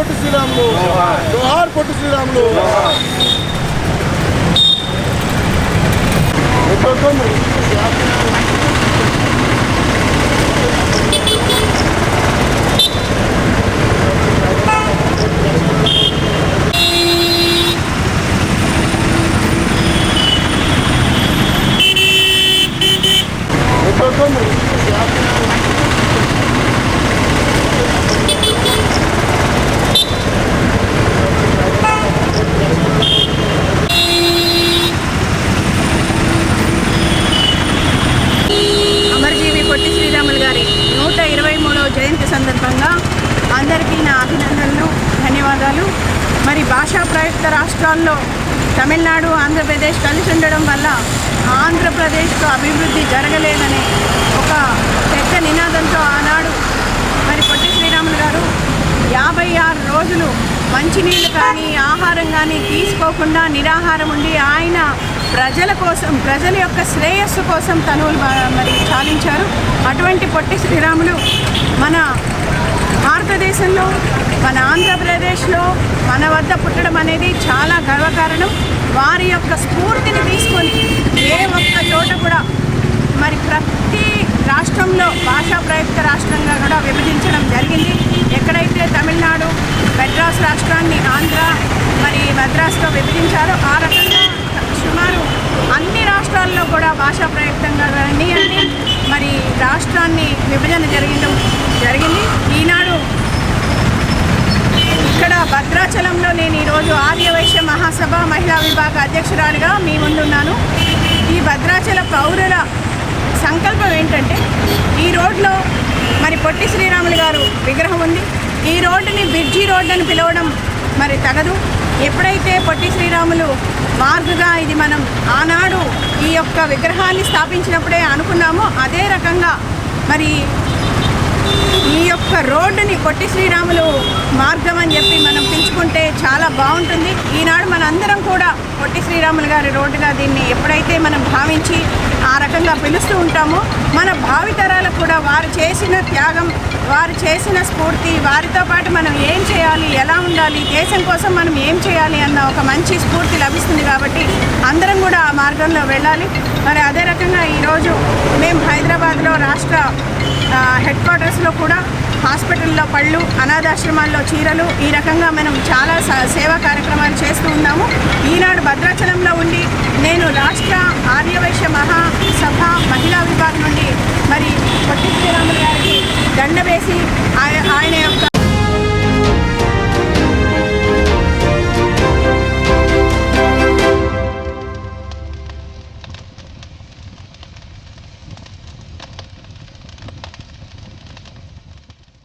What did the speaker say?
జోహార్ పొట్టి శ్రీరాములు. జోహార్ పొట్టి శ్రీరాములు. అమరజీవి అందరికీ నా అభినందనలు ధన్యవాదాలు. మరి భాషా ప్రయుక్త రాష్ట్రాల్లో తమిళనాడు ఆంధ్రప్రదేశ్ కలిసి ఉండడం వల్ల ఆంధ్రప్రదేశ్కు అభివృద్ధి జరగలేదని ఒక పెద్ద నినాదంతో ఆనాడు మరి పొట్టి శ్రీరాములు గారు యాభై ఆరు రోజులు మంచినీళ్ళు కానీ ఆహారం కానీ తీసుకోకుండా నిరాహారం ఉండి ఆయన ప్రజల కోసం ప్రజల యొక్క శ్రేయస్సు కోసం తను మరి చాలించారు. అటువంటి పొట్టి శ్రీరాములు మన భారతదేశంలో మన ఆంధ్రప్రదేశ్లో మన వద్ద పుట్టడం అనేది చాలా గర్వకారణం. వారి యొక్క స్ఫూర్తిని తీసుకొని ఏ ఒక్క చోట కూడా మరి ప్రతి రాష్ట్రంలో భాషా ప్రయుక్త రాష్ట్రంగా కూడా విభజించడం జరిగింది. ఎక్కడైతే తమిళనాడు మెడ్రాస్ రాష్ట్రాన్ని ఆంధ్ర మరి మద్రాసులో విభజించారో ఆ రకంగా సుమారు అన్ని రాష్ట్రాల్లో కూడా భాషా ప్రయుక్తంగా కానీ అని మరి రాష్ట్రాన్ని విభజన జరిగింది జరిగింది. ఈనాడు ఇక్కడ భద్రాచలంలో నేను ఈరోజు ఆర్యవైశ్య మహాసభ మహిళా విభాగ అధ్యక్షురాలుగా మీ ముందున్నాను. ఈ భద్రాచల పౌరుల సంకల్పం ఏంటంటే ఈ రోడ్లో మరి పొట్టి శ్రీరాములు గారు విగ్రహం ఉంది. ఈ రోడ్డుని బిర్జీ రోడ్ అని పిలవడం మరి తగదు. ఎప్పుడైతే పొట్టి శ్రీరాములు మార్గుగా ఇది మనం ఆనాడు ఈ యొక్క విగ్రహాన్ని స్థాపించినప్పుడే అనుకున్నామో అదే రకంగా మరి ఈ యొక్క రోడ్డుని పొట్టి శ్రీరాములు మార్గం అని చెప్పి మనం పిలుచుకుంటే చాలా బాగుంటుంది. ఈనాడు మనందరం కూడా పొట్టి శ్రీరాములు గారి రోడ్డుగా దీన్ని ఎప్పుడైతే మనం భావించి ఆ రకంగా పిలుస్తూ ఉంటామో మన భావితరాలకు కూడా వారు చేసిన త్యాగం వారు చేసిన స్ఫూర్తి వారితో పాటు మనం ఏం చేయాలి ఎలా ఉండాలి దేశం కోసం మనం ఏం చేయాలి అన్న ఒక మంచి స్ఫూర్తి లభిస్తుంది కాబట్టి అందరం కూడా ఆ మార్గంలో వెళ్ళాలి. మరి అదే రకంగా ఈరోజు మేము హైదరాబాద్లో రాష్ట్ర హెడ్ క్వార్టర్స్లో కూడా హాస్పిటల్లో పళ్ళు అనాథాశ్రమాల్లో చీరలు ఈ రకంగా మనం చాలా సేవా కార్యక్రమాలు చేస్తూ ఉన్నాము. ఈనాడు భద్రాచలంలో ఉండి నేను రాష్ట్ర ఆర్యవైశ్య మహాసభ